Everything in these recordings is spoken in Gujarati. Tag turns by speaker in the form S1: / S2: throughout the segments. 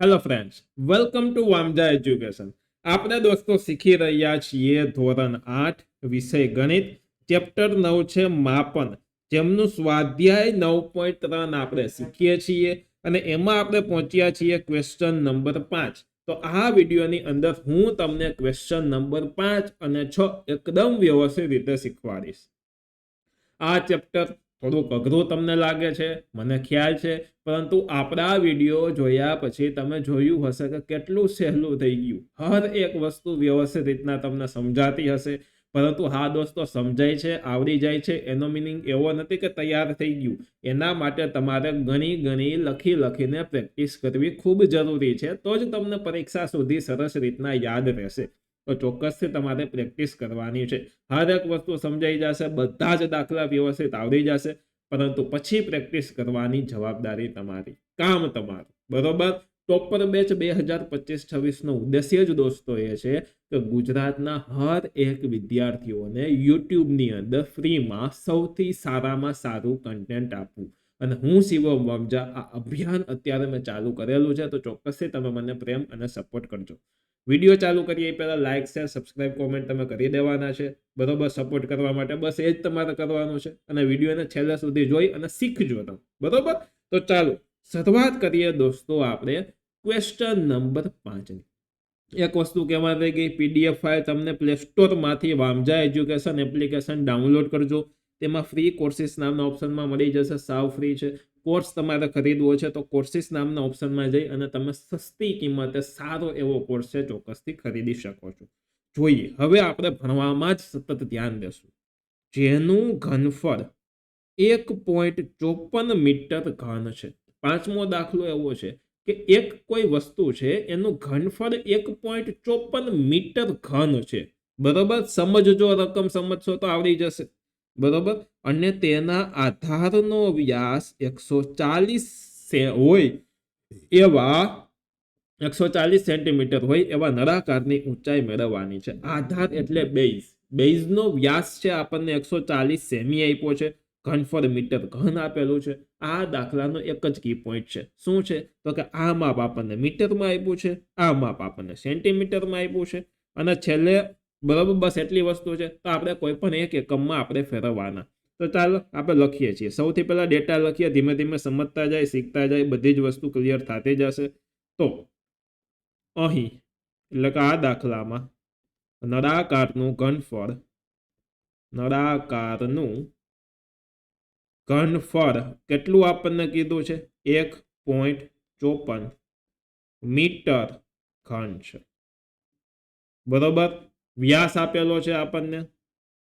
S1: Hello friends welcome to Vamja education આપણે દોસ્તો શીખી રહ્યા છીએ ધોરણ આઠ, વિષય ગણિત. ચેપ્ટર નવ છે માપન. જેમનું સ્વાધ્યાય નવ પોઈન્ટ ત્રણ આપણે શીખીએ છીએ અને એમાં આપણે પહોંચ્યા છીએ ક્વેશ્ચન નંબર પાંચ. તો આ વિડીયોની અંદર હું તમને ક્વેશ્ચન નંબર પાંચ અને છ એકદમ વ્યવસ્થિત રીતે શીખવાડીશ. આ ચેપ્ટર થોડુંક અઘરું તમને લાગે છે? મને ખ્યાલ છે, પરંતુ આપણા વીડિયો જોયા પછી તમે જોયું હશે કે કેટલું સહેલું થઈ ગયું. હર એક વસ્તુ વ્યવસ્થિત રીતના તમને સમજાતી હશે. પરંતુ હા દોસ્તો, સમજાય છે આવડી જાય છે. એનો મિનિંગ એવો નથી કે તૈયાર થઈ ગયું. એના માટે તમારે ઘણી ઘણી લખી લખીને પ્રેક્ટિસ કરવી ખૂબ જરૂરી છે. તો જ તમને પરીક્ષા સુધી સરસ રીતના યાદ રહેશે. તો ચોક્કસથી તમારે પ્રેક્ટિસ કરવાની છે. હર એક વસ્તુ સમજાઈ જશે, બધા જ દાખલા વ્યવસ્થિત આવડી જશે, પરંતુ પછી પ્રેક્ટિસ કરવાની જવાબદારી તમારી, કામ તમારું, બરોબર? ટોપર બેચ બે હજાર પચીસ છવ્વીસનો ઉદ્દેશ્ય જ દોસ્તો એ છે કે ગુજરાતના હર એક વિદ્યાર્થીઓને યુટ્યુબની અંદર ફ્રીમાં સૌથી સારામાં સારું કન્ટેન્ટ આપવું. અને હું શિવમ વમજા, આ અભિયાન અત્યારે મેં ચાલુ કરેલું છે, તો ચોક્કસથી તમે મને પ્રેમ અને સપોર્ટ કરજો. વીડિયો ચાલુ કરીએ એ પહેલાં લાઇક શેર સબસ્ક્રાઇબ કોમેન્ટ તમે કરી દેવાના છે. બરોબર સપોર્ટ કરવા માટે બસ એ જ તમારે કરવાનું છે. અને વિડીયોને છેલ્લે સુધી જોઈ અને શીખજો તમે. બરોબર? તો ચાલો, શરૂઆત કરીએ દોસ્તો આપણે ક્વેશ્ચન નંબર પાંચની. એક વસ્તુ કહેવા રહી ગઈ પીડીએફ ફાઇલ તમને પ્લે સ્ટોરમાંથી વામજા એજ્યુકેશન એપ્લિકેશન ડાઉનલોડ કરજો. તેમાં ફ્રી કોર્સિસ નામના ઓપ્શનમાં મળી જશે, સાવ ફ્રી છે. કોર્સ તમારે ખરીદવો છે તો કોર્સિસ નામના ઓપ્શનમાં જઈ અને તમે સસ્તી કિંમતે સારો એવો કોર્સ છે ચોક્કસથી ખરીદી શકો છો. જોઈએ, હવે આપણે ભણવામાં જ સતત ધ્યાન દેશું. જેનું ઘનફળ એક પોઈન્ટ ચોપન મીટર ઘન છે. પાંચમો દાખલો એવો છે કે એક કોઈ વસ્તુ છે, એનું ઘનફળ એક પોઈન્ટ ચોપન મીટર ઘન છે. બરોબર? સમજજો, રકમ સમજશો તો આવડી જશે. બરોબર? અને તેના આધારનો વ્યાસ એકસો ચાલીસ હોય એવા એકસો ચાલીસ સેન્ટીમીટર હોય એવા નળાકારની ઊંચાઈ મેળવવાની છે. આધાર એટલે બેઝ. બેઝનો વ્યાસ છે આપણને એકસો ચાલીસ સેમી આપ્યો છે. ઘનફળ મીટર ઘન આપેલું છે. આ દાખલાનો એક જ કી પોઈન્ટ છે. શું છે? તો કે આ માપ આપણને મીટરમાં આપ્યું છે. આ માપ આપણને સેન્ટીમીટરમાં આપ્યું છે. અને છેલ્લે બરાબર? બસ એટલી વસ્તુ છે. તો આપણે કોઈ પણ એક એકમમાં આપણે ફેરવવાના. તો ચાલો આપણે લખીએ છીએ. સૌથી પહેલાં ડેટા લખીએ. ધીમે ધીમે સમજતા જાય, શીખતા જાય, બધી જ વસ્તુ ક્લિયર થતી જશે. તો અહીં, એટલે કે આ દાખલામાં નળાકારનું ઘનફળ નળાકારનું ઘનફળ કેટલું આપણને કીધું છે? એક પોઈન્ટ ચોપન મીટર ઘન છે. બરોબર? વ્યાસ આપેલો છે આપણને.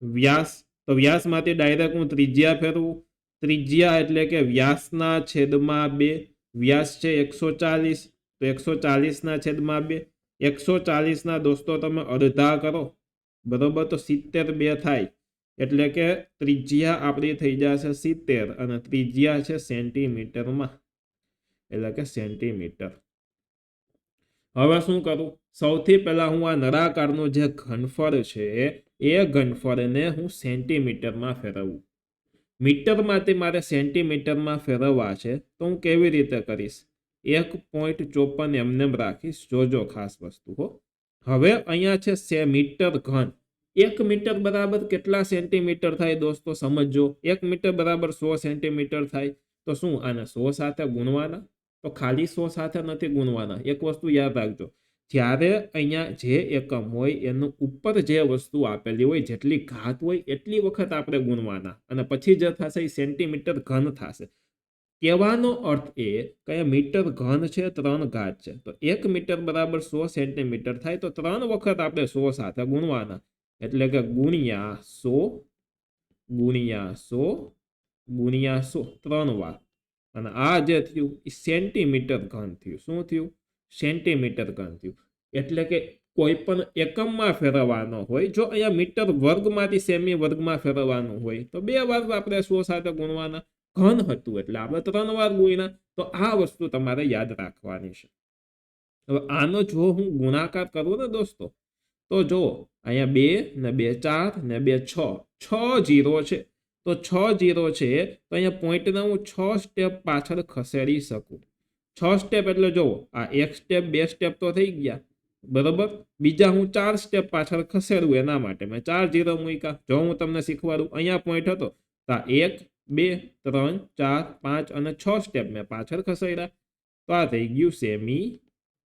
S1: વ્યાસ, તો વ્યાસમાંથી ડાયરેક્ટ હું ત્રિજ્યા ફેરવું. ત્રિજ્યા એટલે કે વ્યાસના છેદમાં બે. વ્યાસ છે એકસો ચાલીસ, તો એકસો ચાલીસના છેદમાં બે. એકસો ચાલીસના દોસ્તો તમે અડધા કરો. બરોબર, તો સિત્તેર બે થાય. એટલે કે ત્રિજ્યા આપણી થઈ જશે સિત્તેર અને ત્રિજ્યા છે સેન્ટીમીટરમાં. એટલે કે સેન્ટીમીટર. હવે શું કરું? સૌથી પહેલાં હું આ નળાકારનું જે ઘનફળ છે, એ ઘનફળને હું સેન્ટીમીટરમાં ફેરવું. મીટરમાંથી મારે સેન્ટીમીટરમાં ફેરવવા છે, તો હું કેવી રીતે કરીશ? એક પોઈન્ટ ચોપન એમનેમ રાખીશ, જોજો ખાસ વસ્તુ હો. હવે અહીંયા છે સે મીટર ઘન. એક મીટર બરાબર કેટલા સેન્ટીમીટર થાય દોસ્તો? સમજો એક મીટર બરાબર સો સેન્ટીમીટર થાય. તો શું, આને સો સાથે ગુણવાના? તો ખાલી સો સાથે નથી ગુણવાના. એક વસ્તુ યાદ રાખજો. જ્યારે અહીંયા જે એકમ હોય, એનું ઉપર જે વસ્તુ આપેલી હોય, જેટલી ઘાત હોય, એટલી વખત આપણે ગુણવાના. અને પછી જે થશે, એ સેન્ટીમીટર ઘન થશે. કહેવાનો અર્થ એ કે મીટર ઘન છે, ત્રણ ઘાત છે. તો એક મીટર બરાબર સો સેન્ટીમીટર થાય, તો ત્રણ વખત આપણે સો સાથે ગુણવાના. એટલે કે ગુણ્યા સો ગુણ્યા સો ગુણ્યા સો. ત્રણ વાર. અને આ જે થયું એ સેન્ટીમીટર ઘન થયું. શું થયું? સેન્ટીમીટર ઘન થયું. એટલે કે કોઈ પણ એકમમાં ફેરવવાનો હોય, જો અહીંયા મીટર વર્ગમાંથી સેમી વર્ગમાં ફેરવવાનું હોય, તો બે વાર આપણે સો સાથે ગુણવાના. ઘન હતું એટલે આપણે ત્રણ વાર ગુણ્યા, તો આ વસ્તુ તમારે યાદ રાખવાની છે. હવે આનો જો હું ગુણાકાર કરું ને દોસ્તો, તો જો અહીંયા બે ને બે ચાર ને બે છ છ જીરો છે. તો છ જીરો છે, તો અહીંયા પોઈન્ટને હું છ સ્ટેપ પાછળ ખસેડી શકું. છ સ્ટેપ એટલે જુઓ આ એક સ્ટેપ બે સ્ટેપ તો થઈ ગયા. બરોબર? બીજા હું ચાર સ્ટેપ પાછળ ખસેડું એના માટે. મેં ચાર જીરો મૂક્યા. જો હું તમને શીખવાડું, અહીંયા પોઈન્ટ હતો. તો એક, બે, ત્રણ, ચાર, પાંચ અને છ સ્ટેપ મેં પાછળ ખસેડ્યા. તો આ થઈ ગયું સેમી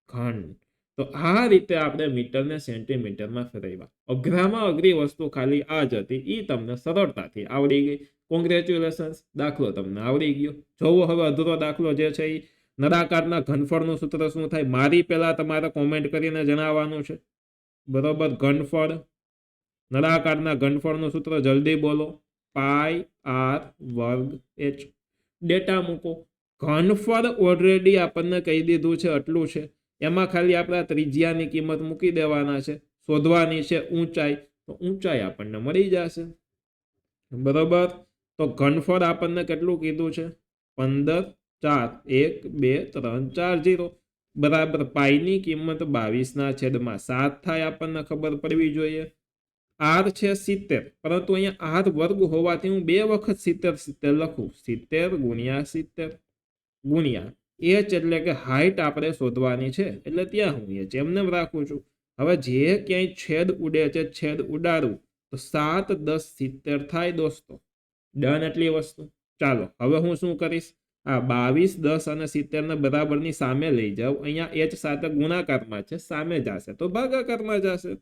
S1: ખંડ તો આ રીતે આપણે મીટરને સેન્ટીમીટરમાં ફેરવ્યા. અઘરામાં અઘરી વસ્તુ ખાલી આ જ હતી. એ તમને સરળતાથી આવડી ગઈ. કોંગ્રેચ્યુલેશન્સ દાખલો તમને આવડી ગયો. જોવો હવે અધૂરો દાખલો જે છે એ નળાકારના ઘનફળનું સૂત્ર શું થાય? મારી પહેલાં તમારે કોમેન્ટ કરીને જણાવવાનું છે. બરોબર? ઘનફળ. નળાકારના ઘનફળનું સૂત્ર જલ્દી બોલો. પાય આર વર્ગ એચ. ડેટા મૂકો. ઘનફળ ઓલરેડી આપણને કહી દીધું છે. આટલું છે. એમાં ખાલી આપણે ત્રિજ્યાની કિંમત મૂકી દેવાના છે. શોધવાની છે ઊંચાઈ. તો ઊંચાઈ આપણને મળી જશે. બરોબર? તો ઘનફળ આપણને કેટલું કીધું છે? પંદર, ચાર, એક, બે, ત્રણ, ચાર, જીરો. બરાબર? પાઈની કિંમત બાવીસના છેદમાં સાત થાય આપણને ખબર પડવી જોઈએ. આર છે સિત્તેર. પરંતુ અહીંયા આર વર્ગ હોવાથી હું બે વખત સિત્તેર સિત્તેર લખું. સિત્તેર ગુણ્યા સિત્તેર ગુણ્યા એચ એટલે કે હાઈટ આપણે શોધવાની છે, એટલે ત્યાં હું એચ એમને રાખું છું. હવે જે ક્યાંય છેદ ઉડે છે, છેદ ઉડાડવું, તો સાત, દસ, સિત્તેર થાય દોસ્તો. ડન એટલી વસ્તુ. ચાલો, હવે હું શું કરીશ? આ બાવીસ, દસ અને સિત્તેરને બરાબરની સામે લઈ જાઉં. અહીંયા એચ સાથે ગુણાકારમાં છે, સામે જશે. તો ભાગાકારમાં જશે.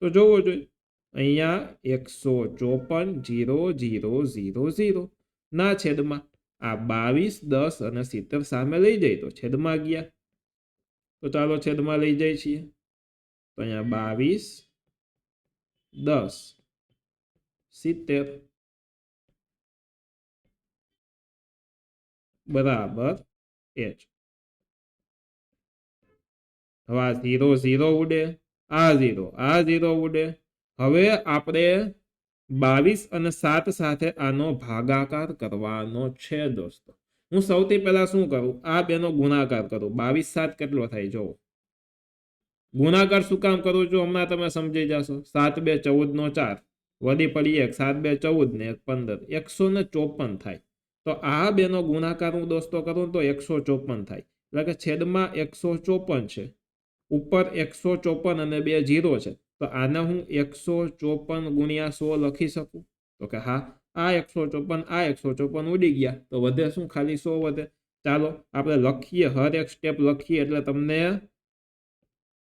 S1: તો જોવો જોઈએ. અહીંયા એકસો ચોપન, જીરો જીરો જીરો જીરો. ના છેદમાં. આ બાવીસ, દસ અને સિત્તેર સામે લઈ જાય તો છેદમાં ગયા. તો ચાલો છેદમાં લઈ જાય છીએ. તો અહીંયા બાવીસ, દસ, સિત્તેર. બરાબર, એચ. હવે આ ઝીરો ઝીરો ઉડે. આ ઝીરો આ ઝીરો ઉડે. હવે આપણે બાવીસ અને સાત સાથે આનો ભાગાકાર કરવાનો છે, દોસ્તો. હું સૌથી પહેલાં શું કરું? આ બેનો ગુણાકાર કરું. બાવીસ સાત કેટલો થાય? જોવો ગુણાકાર શું કામ કરું? છું હમણાં તમે સમજી જશો. સાત બે ચૌદનો ચાર. વધી પડી એક. સાત બે ચૌદ ને એક પંદર. એકસો ને ચોપન થાય. તો આ બેનો ગુણાકાર હું દોસ્તો કરું તો એકસો ચોપન થાય. એટલે કે છેદમાં એકસો ચોપન છે. ઉપર એકસો ચોપન અને બે જીરો છે. તો આને હું એકસો ચોપન ગુણ્યા સો લખી શકું? તો કે હા, આ એકસો ચોપન, આ એકસો ચોપન ઉડી ગયા. તો વધે શું? ખાલી સો વધે. ચાલો, આપણે લખીએ, હર એક સ્ટેપ લખીએ એટલે તમને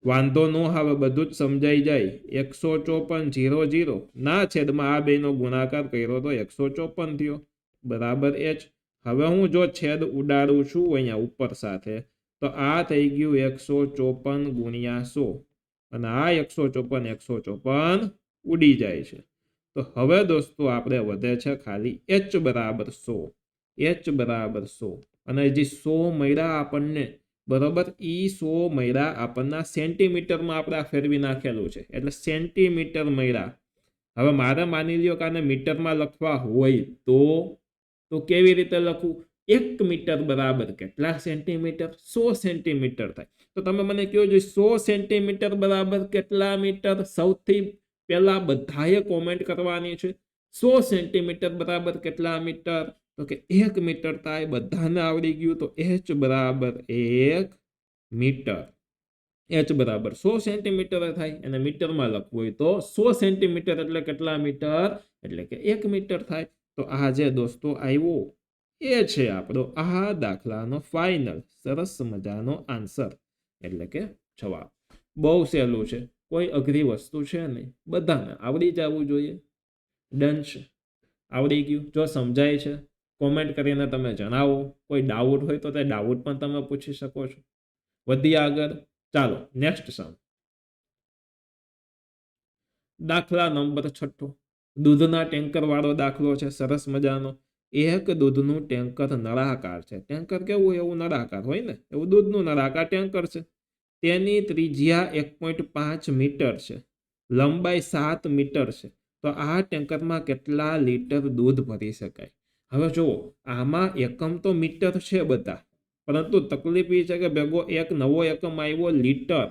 S1: વાંધો ન આવે, બધું જ સમજાઈ જાય. એકસો ચોપન જીરો જીરો ના છેદમાં આ બેનો ગુણાકાર કર્યો તો એકસો ચોપન થયો. બરાબર એ જ. હવે હું જો છેદ ઉડાડું છું અહીંયા ઉપર સાથે, તો આ થઈ ગયું એકસો ચોપન ગુણ્યા સો. અને આ એકસો ચોપન એકસો ચોપન ઉડી જાય છે. તો હવે દોસ્તો આપણે વધે છે ખાલી એચ બરાબર સો, એચ બરાબર સો. અને જે સો મૈડા આપણને, બરોબર? ઈ સો મૈડા આપણના સેન્ટીમીટરમાં આપણે ફેરવી નાખેલું છે. એટલે સેન્ટીમીટર મૈડા હવે મારે માની લ્યો કે આને મીટરમાં લખવા હોય તો તો કેવી રીતે લખું એક મીટર બરાબર કેટલા સેન્ટીમીટર? સો સેન્ટીમીટર થાય. તો તમે મને કહો જોઈએ સો સેન્ટીમીટર બરાબર કેટલા મીટર? સૌથી પહેલા બધાએ કોમેન્ટ કરવાની છે. સો સેન્ટીમીટર બરાબર કેટલા મીટર? તો કે એક મીટર થાય, બધાને આવડી ગયું તો એચ બરાબર એક મીટર. એચ બરાબર સો સેન્ટીમીટર થાય અને મીટરમાં લખવું હોય તો સો સેન્ટીમીટર એટલે કેટલા મીટર? એટલે કે એક મીટર થાય. તો આ જે દોસ્તો આવ્યો એ છે આપણો આ દાખલાનો ફાઇનલ સરસ મજાનો આન્સર એટલે કે જવાબ. બહુ સહેલું છે. કોઈ અઘરી વસ્તુ છે નહીં. બધાને આવડી જવું જોઈએ. ડન છે. આવડી ગયું. જો સમજાય છે કોમેન્ટ કરીને તમે જણાવો. કોઈ ડાઉટ હોય તો તે ડાઉટ પણ તમે પૂછી શકો છો. વધી આગળ. ચાલો નેક્સ્ટ સમ દાખલા નંબર છઠ્ઠો. દૂધના ટેન્કર વાળો દાખલો છે. સરસ મજાનો. એક દૂધનું ટેન્કર નળાકાર છે. ટેન્કર કેવું? એવું નળાકાર હોય ને? એવું દૂધનું નળાકાર ટેન્કર છે. તેની ત્રિજ્યા એક પોઈન્ટ પાંચ મીટર છે. લંબાઈ સાત મીટર છે. તો આ ટેન્કરમાં કેટલા લીટર દૂધ ભરી શકાય? હવે જુઓ, આમાં એકમ તો મીટર છે બધા. પરંતુ તકલીફ એ છે કે ભેગો એક નવો એકમ આવ્યો લીટર.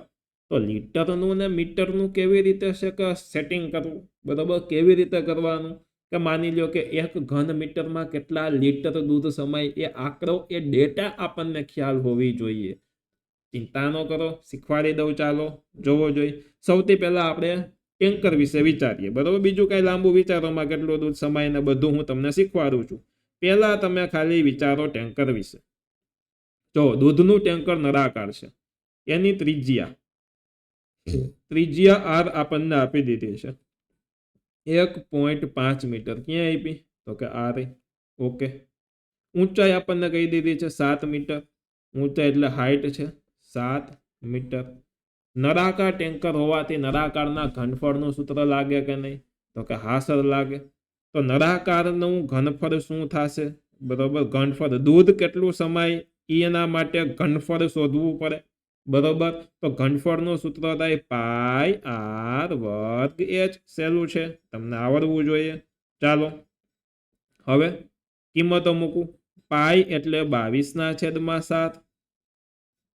S1: તો લીટરનું ને મીટરનું કેવી રીતે છે કે સેટિંગ કરવું? બરાબર? કેવી રીતે કરવાનું? કે માની લ્યો કે એક ઘન મીટરમાં કેટલા લીટર દૂધ સમાય એ આંકડો, એ ડેટા આપણને ખ્યાલ હોવી જોઈએ. ચિંતા ન કરો, શીખવાડી દઉં ચાલો. જોવો જોઈએ સૌથી પહેલા આપણે ટેન્કર વિશે વિચારીએ. બરોબર? બીજું કઈ લાંબુ વિચારોમાં કેટલું દૂધ સમાય ને બધું હું તમને શીખવાડું છું. પહેલા તમે ખાલી વિચારો ટેન્કર વિશે. જો, દૂધનું ટેન્કર નળાકાર છે. એની ત્રિજ્યા. ત્રિજ્યા આર આપણને આપી દીધી છે. એક પોઈન્ટ પાંચ મીટર. ક્યાં આપી? તો કે આ રહી ઓકે. ઊંચાઈ આપણને કહી દીધી છે સાત મીટર. ઊંચાઈ એટલે હાઈટ છે સાત મીટર. નળાકાર ટેન્કર હોવાથી નળાકારના ઘનફળનું સૂત્ર લાગે કે નહીં? તો કે હા સર લાગે. તો નળાકારનું ઘનફળ શું થશે? બરોબર, ઘનફળ દૂધ કેટલું સમાય? એના માટે ઘનફળ શોધવું પડે. બરોબર? તો ઘનફળનું સૂત્ર થાય પાય આર વર્ગ એચ. સહેલું છે. તમને આવડવું જોઈએ. ચાલો, હવે કિંમતો મૂકું. પાય એટલે બાવીસના છેદમાં સાત.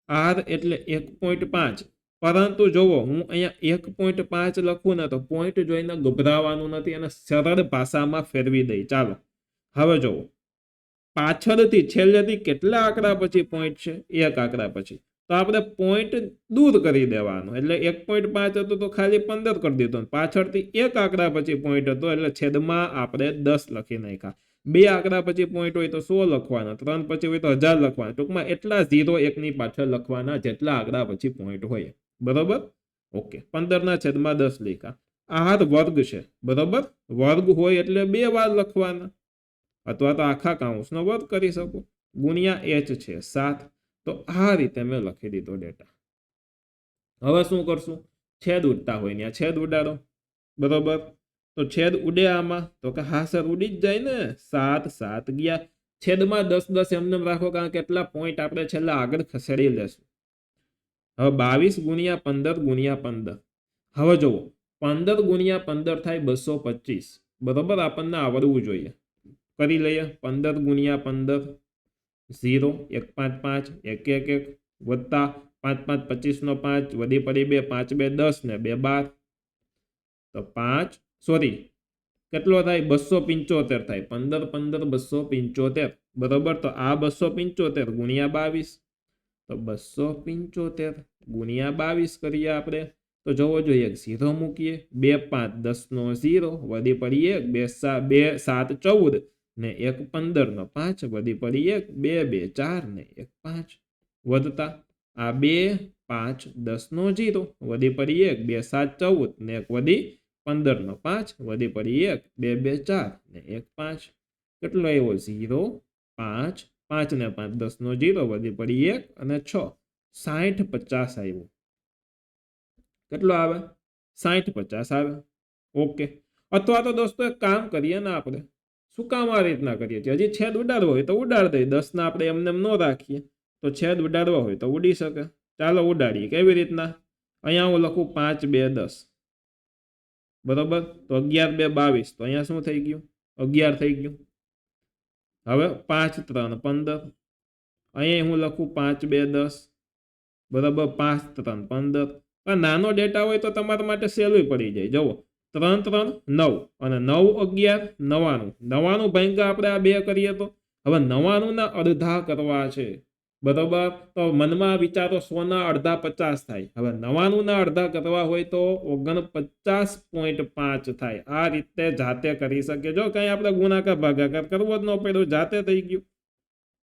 S1: આર એટલે એક પોઈન્ટ પાંચ. પરંતુ જુઓ હું અહીંયા એક પોઈન્ટ પાંચ લખું ને તો પોઈન્ટ જોઈને ગભરાવાનું નથી અને સરળ ભાષામાં ફેરવી દઈ. ચાલો, હવે જુઓ પાછળથી, છેલ્લેથી કેટલા આંકડા પછી પોઈન્ટ છે? એક આંકડા પછી. તો આપણે પોઈન્ટ દૂર કરી દેવાનો. એટલે એક પોઈન્ટ પાંચ હતું તો ખાલી પંદર કરી દીધો. પાછળથી એક આંકડા પછી પોઈન્ટ હતો, એટલે છેદમાં આપણે દસ લખી નાખ્યા. બે આંકડા પછી પોઈન્ટ હોય તો સો લખવાના, ત્રણ પછી હોય તો હજાર લખવાના. ટૂંકમાં એટલા ઝીરો એકની પાછળ લખવાના જેટલા આંકડા પછી પોઈન્ટ હોય. બરોબર? ઓકે પંદરના છેદમાં દસ લખ્યા. આહાર વર્ગ છે. બરોબર? વર્ગ હોય એટલે બે વાર લખવાના. અથવા તો આખા કાઉન્સનો વર્ગ કરી શકો. ગુણ્યા એચ છે સાત. તો આ રીતે મેં લખી દીધો ડેટા હવે શું કરશું? છેદ ઉડતા હોય ત્યાં છેદ ઉડાડો. બરોબર? તો છેદ ઉડે આમાં. તો કે હા સર, ઉડી જ જાય ને. સાત સાત ગયા. છેદમાં દસ દસ એમને રાખો કારણ કે એટલા પોઈન્ટ આપણે છેલ્લા આગળ ખસેડી લેશું. હવે બાવીસ ગુણ્યા પંદર ગુણ્યા પંદર. હવે જુઓ, પંદર ગુણ્યા પંદર થાય બસો પચીસ. બરોબર? આપણને આવડવું જોઈએ. કરી લઈએ. પંદર ગુણ્યા પંદર. ઝીરો, એક પાંચ પાંચ, એક એક એક, વત્તા પાંચ પાંચ પચીસનો પાંચ વધી પડી બે, પાંચ બે દસ ને બે બાર. તો પાંચ, સોરી, કેટલો થાય? બસો પંચોતેર થાય. પંદર પંદર, બસો પંચોતેર. બરોબર? તો આ બસો પંચોતેર ગુણ્યા બાવીસ. તો બસો પંચોતેર ગુણ્યા બાવીસ કરીએ આપણે. તો જોવો જોઈએ, એક ઝીરો મૂકીએ. બે પાંચ દસનો ઝીરો વધી પડી એક, બે સા, બે સાત ચૌદ. ને એક પંદરનો પાંચ, વધી પડી એક, બે બે, ચાર ને એક, પાંચ. વધતા આ બે, પાંચ દસનો જીરો. વધી પડી એક, બે, સાત, ચૌદ ને એક વધી પંદરનો પાંચ. વધી પડી એક, બે બે, ચાર ને એક, પાંચ. કેટલો આવ્યો ઝીરો, પાંચ પાંચ ને પાંચ દસનો જીરો, વધી પડી એક અને છ. સાઠ પચાસ આવ્યો કેટલો આવે? સાઠ પચાસ આવે. ઓકે. અથવા તો દોસ્તો એક કામ કરીએ ને આપણે. શું કામ આ રીતના કરીએ છીએ? હજી છેદ ઉડાડવો હોય તો ઉડાડ દઈએ દસના આપણે એમને એમ ન રાખીએ. તો છેદ ઉડાડવા હોય તો ઉડી શકે. ચાલો ઉડાડીએ. કેવી રીતના? અહીંયા હું લખું પાંચ, બે, દસ. બરોબર? તો અગિયાર, બે, બાવીસ. તો અહીંયા શું થઈ ગયું? અગિયાર થઈ ગયું. હવે પાંચ, ત્રણ, પંદર. અહીંયા હું લખું પાંચ, બે, દસ. બરાબર? પાંચ, ત્રણ, પંદર. પણ નાનો ડેટા હોય તો તમારા માટે સહેલું પડી જાય. જુઓ. ત્રણ ત્રણ નવ અને નવ અગિયાર નવાણું. નવાણું ભાંગા આપણે આ બે કરીએ તો? હવે નવાણુંના અડધા કરવા છે. બરોબર? તો મનમાં વિચારો સોના અડધા પચાસ થાય. હવે નવાણુંના અડધા કરવા હોય તો ઓગણપચાસ પોઈન્ટ પાંચ થાય. આ રીતે જાતે કરી શકીએ. જો કંઈ આપણે ગુણાકાર ભાગાકાર કરવો જ ન પડ્યો, જાતે થઈ ગયું.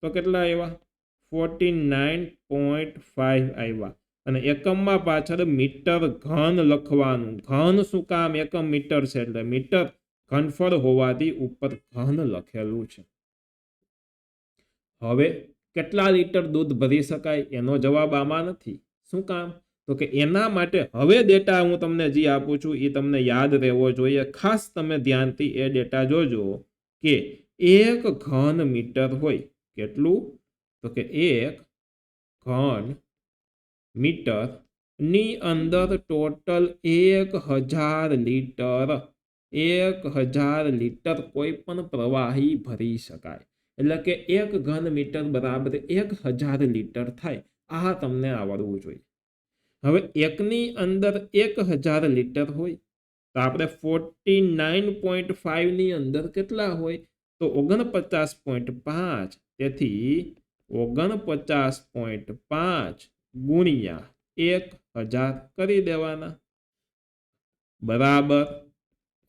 S1: તો કેટલા આવ્યા? ફોર્ટી નાઇન પોઈન્ટ ફાઇવ આવ્યા. અને એકમમાં પાછળ મીટર ઘન લખવાનું. ઘન શું કામ? એકમ મીટર છે એટલે મીટર ઘનફળ હોવાથી ઉપર ઘન લખેલું છે. હવે કેટલા લીટર દૂધ ભરી શકાય? એનો જવાબ આમાં નથી. શું કામ? તો કે એના માટે હવે ડેટા હું તમને જે આપું છું એ તમને યાદ રહેવો જોઈએ. ખાસ તમે ધ્યાનથી એ ડેટા જોજો કે એક ઘન મીટર હોય. કેટલું? તો કે એક ઘન મીટરની અંદર ટોટલ એક હજાર લીટર એક હજાર લીટર કોઈ પણ પ્રવાહી ભરી શકાય એટલે કે એક ઘન મીટર બરાબર એક હજાર લીટર થાય આ તમને આવડવું જોઈએ હવે એકની અંદર એક હજાર લીટર હોય તો આપણે ફોર્ટી નાઇન પોઈન્ટ ફાઈવની અંદર કેટલા હોય તો ઓગણપચાસ પોઈન્ટ પાંચ તેથી ઓગણપચાસ પોઈન્ટ પાંચ ગુણ્યા એક હજાર કરી દેવાના. બરાબર.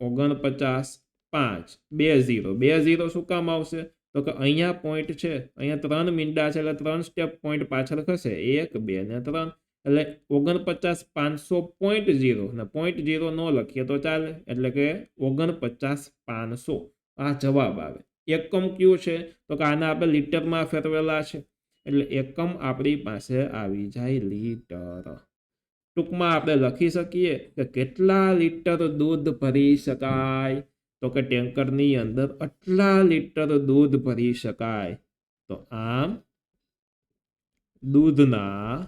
S1: ઓગણપચાસ પાંચ. બે ઝીરો. બે ઝીરો શું કામ આવશે? તો કે અહીંયા પોઈન્ટ છે. અહીંયા ત્રણ મીંડા છે એટલે ત્રણ સ્ટેપ પોઈન્ટ પાછળ ખસે. એક, બે ને ત્રણ. એટલે ઓગણપચાસ પાંચસો પોઈન્ટ ઝીરો. ને પોઈન્ટ ઝીરો ન લખીએ તો ચાલે. એટલે કે ઓગણપચાસ પાંચસો. આ જવાબ આવે. એકમ કયું છે? તો કે આને આપણે લીટરમાં ફેરવેલા છે. એટલે એકમ આપણી પાસે આવી જાય લીટર. ટૂંકમાં આપણે લખી શકીએ કે કેટલા લીટર દૂધ ભરી શકાય? તો કે ટેન્કરની અંદર આટલા લીટર દૂધ ભરી શકાય. તો આમ દૂધના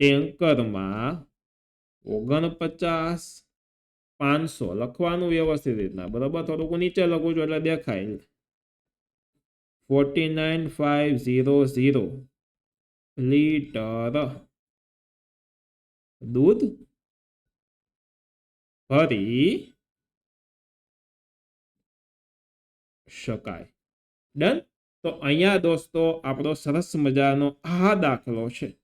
S1: ટેન્કરમાં ઓગણપચાસ પાંચસો લખવાનું વ્યવસ્થિત રીતના. બરાબર? થોડુંક નીચે લખું છું એટલે દેખાય. Forty nine five zero zero litre દૂધ ભરી શકાય ડન તો અહીંયા દોસ્તો આપણો સરસ મજાનો આ દાખલો છે.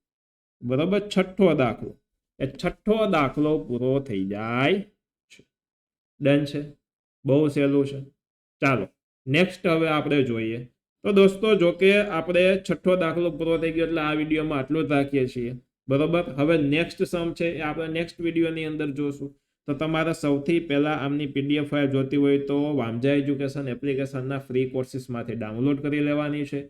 S1: બરાબર? છઠ્ઠો દાખલો. એ છઠ્ઠો દાખલો પૂરો થઈ જાય છે. ડન છે. બહુ સહેલું છે. ચાલો નેક્સ્ટ હવે આપણે જોઈએ. તો દોસ્તો, જો કે આપણે છઠ્ઠો દાખલો પૂરો થઈ ગયો એટલે આ વિડીયોમાં આટલું જ રાખીએ છીએ. બરોબર? હવે નેક્સ્ટ સમ છે એ આપણે નેક્સ્ટ વિડીયોની અંદર જોશું. તો તમારે સૌથી પહેલાં આમની પીડીએફ ફાઇલ જોતી હોય તો વામજા એજ્યુકેશન એપ્લિકેશનના ફ્રી કોર્સિસમાંથી ડાઉનલોડ કરી લેવાની છે.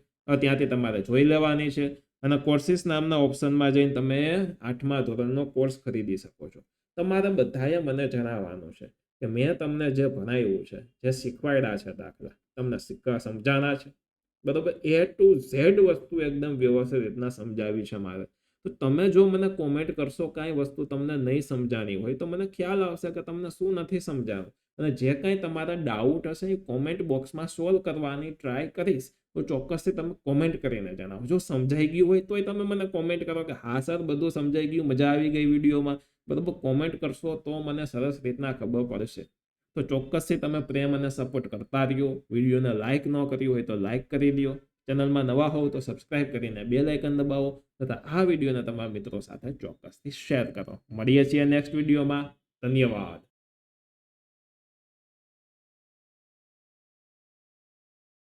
S1: ત્યાંથી તમારે જોઈ લેવાની છે. અને કોર્સિસ નામના ઓપ્શનમાં જઈને તમે આઠમા ધોરણનો કોર્સ ખરીદી શકો છો. તમારે બધાએ મને જણાવવાનું છે કે મેં તમને જે ભણાવ્યું છે, જે શીખવાડ્યા છે દાખલા, તમને શીખવા સમજાણા છે. બરોબર? એ ટુ ઝેડ વસ્તુ એકદમ વ્યવસ્થિત રીતના સમજાવી છે મારે. તો તમે જો મને કોમેન્ટ કરશો કાંઈ વસ્તુ તમને નહીં સમજાણી હોય, તો મને ખ્યાલ આવશે કે તમને શું નથી સમજાણું. અને જે કાંઈ તમારા ડાઉટ હશે એ કોમેન્ટ બોક્સમાં સોલ્વ કરવાની ટ્રાય કરીશ, તો ચોક્કસથી તમે કોમેન્ટ કરીને જણાવો જો સમજાઈ ગયું હોય તોય તમે મને કોમેન્ટ કરો કે હા સર, બધું સમજાઈ ગયું, મજા આવી ગઈ વિડીયોમાં. બરાબર? કોમેન્ટ કરશો તો મને સરસ રીતના ખબર પડશે. તો ચોક્કસથી તમે પ્રેમ અને સપોર્ટ કરતા રહ્યો. વિડીયોને લાઇક ન કર્યું હોય તો લાઇક કરી દો ચેનલમાં નવા હોવ તો સબસ્ક્રાઇબ કરીને બે લાઇકન દબાવો તથા આ વિડીયોને તમારા મિત્રો સાથે ચોક્કસથી શેર કરો. મળીએ છીએ નેક્સ્ટ વિડીયોમાં. ધન્યવાદ.